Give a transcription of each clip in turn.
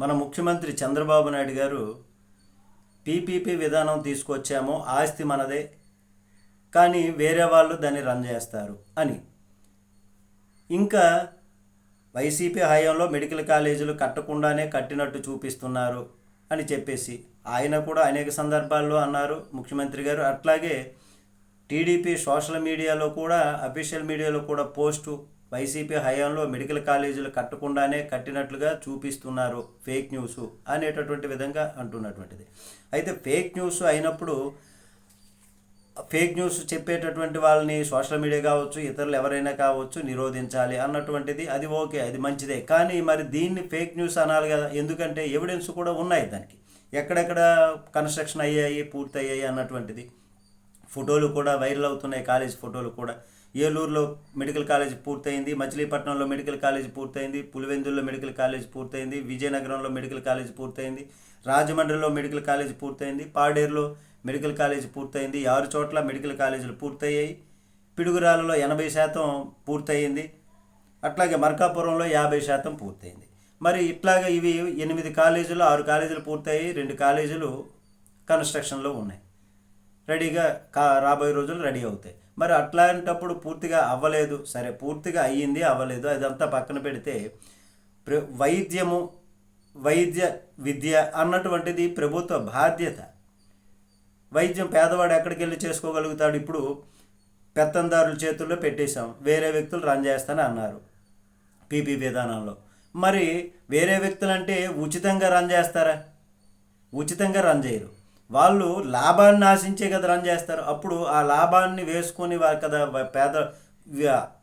మన ముఖ్యమంత్రి చంద్రబాబు నాయుడు గారు పీపీపీ విధానం తీసుకొచ్చామో ఆస్తి మనదే కానీ వేరే వాళ్ళు దాన్ని రన్ చేస్తారు అని. ఇంకా వైసీపీ హయాంలో మెడికల్ కాలేజీలు కట్టకుండానే కట్టినట్టు చూపిస్తున్నారు అని చెప్పేసి ఆయన కూడా అనేక సందర్భాల్లో అన్నారు ముఖ్యమంత్రి గారు. అట్లాగే టీడీపీ సోషల్ మీడియాలో కూడా అఫీషియల్ మీడియాలో కూడా పోస్టు వైసీపీ హయాంలో మెడికల్ కాలేజీలు కట్టకుండానే కట్టినట్లుగా చూపిస్తున్నారు ఫేక్ న్యూస్ అనేటటువంటి విధంగా అంటున్నటువంటిది. అయితే ఫేక్ న్యూస్ అయినప్పుడు ఫేక్ న్యూస్ చెప్పేటటువంటి వాళ్ళని సోషల్ మీడియా కావచ్చు ఇతరులు ఎవరైనా కావచ్చు నిరోధించాలి అన్నటువంటిది అది ఓకే అది మంచిదే. కానీ మరి దీన్ని ఫేక్ న్యూస్ అనాలి కదా ఎందుకంటే ఎవిడెన్స్ కూడా ఉన్నాయి దానికి. ఎక్కడెక్కడ కన్స్ట్రక్షన్ అయ్యాయి పూర్తయ్యాయి అన్నటువంటిది. ఫోటోలు కూడా వైరల్ అవుతున్నాయి కాలేజ్ ఫోటోలు కూడా. ఏలూరులో మెడికల్ కాలేజ్ పూర్తయింది మచిలీపట్నంలో మెడికల్ కాలేజ్ పూర్తయింది పులివెందుల్లో మెడికల్ కాలేజ్ పూర్తయింది విజయనగరంలో మెడికల్ కాలేజ్ పూర్తయింది రాజమండ్రిలో మెడికల్ కాలేజ్ పూర్తయింది పాడేరులో మెడికల్ కాలేజ్ పూర్తయింది ఆరు చోట్ల మెడికల్ కాలేజీలు పూర్తయ్యాయి పిడుగురాలలో ఎనభై శాతం పూర్తయింది అట్లాగే మర్కాపురంలో యాభై శాతం పూర్తయింది. మరి ఇట్లాగా ఇవి ఎనిమిది కాలేజీలు ఆరు కాలేజీలు పూర్తయ్యి రెండు కాలేజీలు కన్స్ట్రక్షన్లో ఉన్నాయి. రెడీగా కా రాబోయే రోజులు రెడీ అవుతాయి. మరి అట్లాంటప్పుడు పూర్తిగా అవ్వలేదు. సరే పూర్తిగా అయ్యింది అవ్వలేదు. అదంతా పక్కన పెడితే ప్ర వైద్యము వైద్య విద్య అన్నటువంటిది ప్రభుత్వ బాధ్యత. వైద్యం పేదవాడు ఎక్కడికి వెళ్ళి చేసుకోగలుగుతాడు? ఇప్పుడు పెత్తందారుల చేతుల్లో పెట్టేశాం. వేరే వ్యక్తులు రన్ చేస్తానని అన్నారు పీపీ విధానంలో. మరి వేరే వ్యక్తులు అంటే ఉచితంగా రన్ చేస్తారా? ఉచితంగా రన్ చేయరు. వాళ్ళు లాభాన్ని ఆశించే కదా రన్ చేస్తారు. అప్పుడు ఆ లాభాన్ని వేసుకొని వారు కదా పేద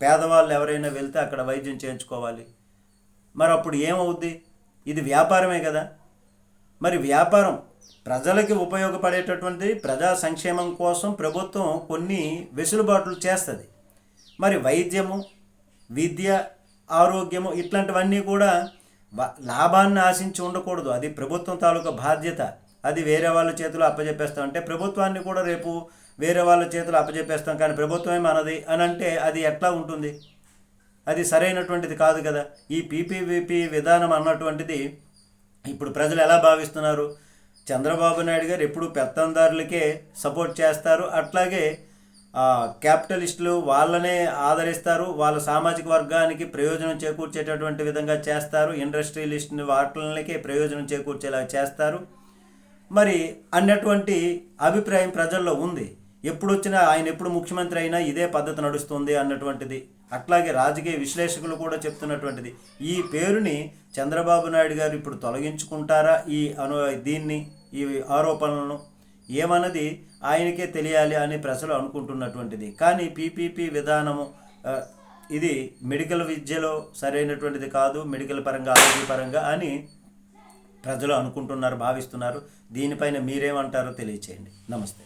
పేదవాళ్ళు ఎవరైనా వెళ్తే అక్కడ వైద్యం చేయించుకోవాలి. మరి అప్పుడు ఏమవుద్ది? ఇది వ్యాపారమే కదా. మరి వ్యాపారం ప్రజలకి ఉపయోగపడేటటువంటి ప్రజా సంక్షేమం కోసం ప్రభుత్వం కొన్ని వెసులుబాట్లు చేస్తుంది. మరి వైద్యము విద్య ఆరోగ్యము ఇట్లాంటివన్నీ కూడా లాభాన్ని ఆశించి ఉండకూడదు. అది ప్రభుత్వం తాలూకా బాధ్యత. అది వేరే వాళ్ళ చేతిలో అప్పచెప్పేస్తాం అంటే ప్రభుత్వాన్ని కూడా రేపు వేరే వాళ్ళ చేతిలో అప్పచెప్పేస్తాం కానీ ప్రభుత్వమే మనది అని అంటే అది ఎట్లా ఉంటుంది? అది సరైనటువంటిది కాదు కదా. ఈ పీపీవీపీ విధానం అన్నటువంటిది ఇప్పుడు ప్రజలు ఎలా భావిస్తున్నారు? చంద్రబాబు నాయుడు గారు ఎప్పుడు పెత్తందారులకే సపోర్ట్ చేస్తారు. అట్లాగే క్యాపిటలిస్టులు వాళ్ళనే ఆదరిస్తారు. వాళ్ళ సామాజిక వర్గానికి ప్రయోజనం చేకూర్చేటటువంటి విధంగా చేస్తారు. ఇండస్ట్రియలిస్ట్ని వాటికి ప్రయోజనం చేకూర్చేలా చేస్తారు. మరి అన్నటువంటి అభిప్రాయం ప్రజల్లో ఉంది. ఎప్పుడు వచ్చినా ఆయన ఎప్పుడు ముఖ్యమంత్రి అయినా ఇదే పద్ధతి నడుస్తుంది అన్నటువంటిది. అట్లాగే రాజకీయ విశ్లేషకులు కూడా చెప్తున్నటువంటిది. ఈ పేరుని చంద్రబాబు నాయుడు గారు ఇప్పుడు తొలగించుకుంటారా ఈ అను దీన్ని ఈ ఆరోపణలను? ఏమన్నది ఆయనకే తెలియాలి అని ప్రజలు అనుకుంటున్నటువంటిది. కానీ పీపీపీ విధానము ఇది మెడికల్ విద్యలో సరైనటువంటిది కాదు మెడికల్ పరంగా ఆరోగ్య పరంగా అని ప్రజలు అనుకుంటున్నారు భావిస్తున్నారు. దీనిపైన మీరేమంటారో తెలియచేయండి. నమస్తే.